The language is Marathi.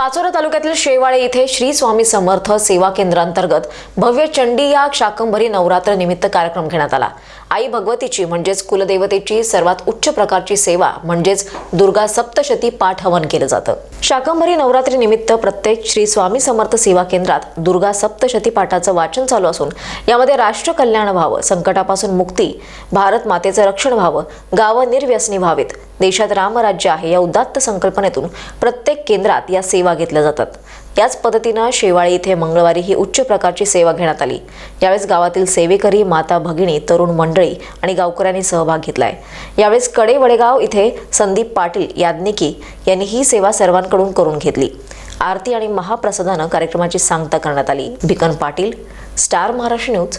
पाचोरा तालुक्यातील शेवाळे इथे श्री स्वामी समर्थ सेवा केंद्रांतर्गत भव्य चंडी या शाकंभरी नवरात्र निमित्त कार्यक्रम घेण्यात आला. आई भगवतीची म्हणजेच कुलदेवतेची सर्वात उच्च प्रकारची सेवा म्हणजेच दुर्गा सप्तशती पाठ हवन केलं जातं. शाकंभरी नवरात्री निमित्त प्रत्येक श्री स्वामी समर्थ सेवा केंद्रात दुर्गा सप्तशती पाठाचं वाचन चालू असून यामध्ये राष्ट्र कल्याण व्हावं संकटापासून मुक्ती भारत मातेचं रक्षण व्हावं गावं निर्व्यसनी व्हावीत. देशात रामराज्य आहे या उदात्त संकल्पनेतून प्रत्येक केंद्रात या सेवा घेतल्या जातात. याच पद्धतीनं शेवाळी इथे मंगळवारी ही उच्च प्रकारची सेवा घेण्यात आली. यावेळेस गावातील सेवेकरी माता भगिनी तरुण मंडळी आणि गावकऱ्यांनी सहभाग घेतलाय. यावेळेस कडे वडेगाव इथे संदीप पाटील याज्ञिकी यांनी ही सेवा सर्वांकडून करून घेतली. आरती आणि महाप्रसादानं कार्यक्रमाची सांगता करण्यात आली. Bhikan Patil star Maharashtra news